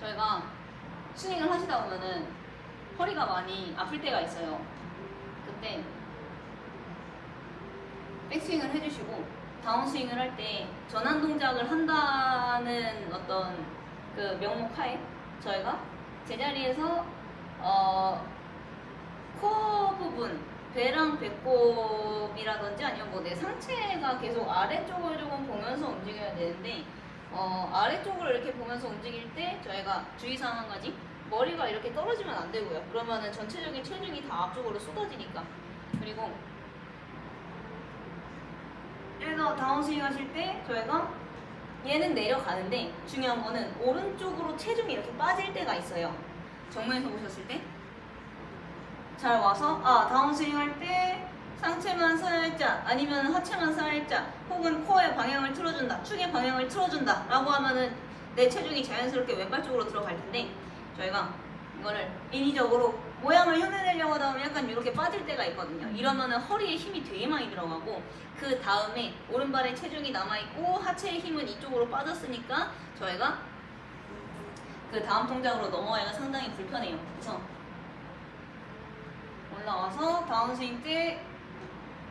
저희가 스윙을 하시다 보면은 허리가 많이 아플 때가 있어요. 그때 백스윙을 해주시고 다운스윙을 할 때 전환 동작을 한다는 어떤 그 명목 하에 저희가 제자리에서 어 코어 부분 배랑 배꼽이라든지 아니면 뭐 내 상체가 계속 아래쪽을 조금 보면서 움직여야 되는데 어 아래쪽을 이렇게 보면서 움직일 때 저희가 주의사항 한 가지 머리가 이렇게 떨어지면 안 되고요 그러면은 전체적인 체중이 다 앞쪽으로 쏟아지니까 그리고 얘가 다운스윙 하실 때 저희가 얘는 내려가는데 중요한 거는 오른쪽으로 체중이 이렇게 빠질 때가 있어요. 정면에서 보셨을 때. 잘 와서 아 다운스윙 할 때 상체만 살짝 아니면 하체만 살짝 혹은 코어의 방향을 틀어준다. 축의 방향을 틀어준다 라고 하면은 내 체중이 자연스럽게 왼발 쪽으로 들어갈 텐데 저희가 이거를 인위적으로 모양을 흉내내려고 하다 보면 약간 이렇게 빠질 때가 있거든요. 이러면은 허리에 힘이 되게 많이 들어가고 그 다음에 오른발에 체중이 남아있고 하체의 힘은 이쪽으로 빠졌으니까 저희가 그 다음 동작으로 넘어가기가 상당히 불편해요. 그래서 올라와서 다운스윙 때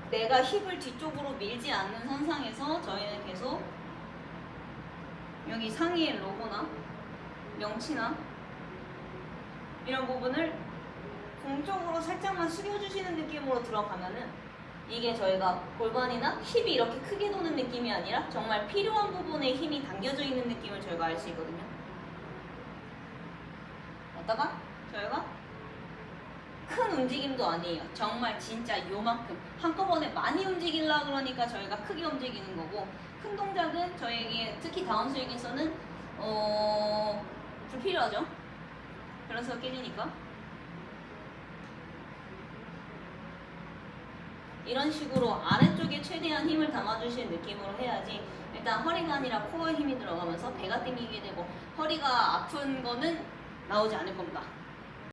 내가 힙을 뒤쪽으로 밀지 않는 선상에서 저희는 계속 여기 상의의 로고나 명치나 이런 부분을 공쪽으로 살짝만 숙여주시는 느낌으로 들어가면은 이게 저희가 골반이나 힙이 이렇게 크게 도는 느낌이 아니라 정말 필요한 부분에 힘이 당겨져 있는 느낌을 저희가 알 수 있거든요. 왔다가 저희가 큰 움직임도 아니에요. 정말 진짜 요만큼 한꺼번에 많이 움직이려 그러니까 저희가 크게 움직이는 거고 큰 동작은 저에게 특히 다운 스윙에서는 어 불필요하죠. 그래서 깨지니까 이런 식으로 아래쪽에 최대한 힘을 담아주시는 느낌으로 해야지 일단 허리가 아니라 코어에 힘이 들어가면서 배가 땡기게 되고 허리가 아픈 거는 나오지 않을 겁니다.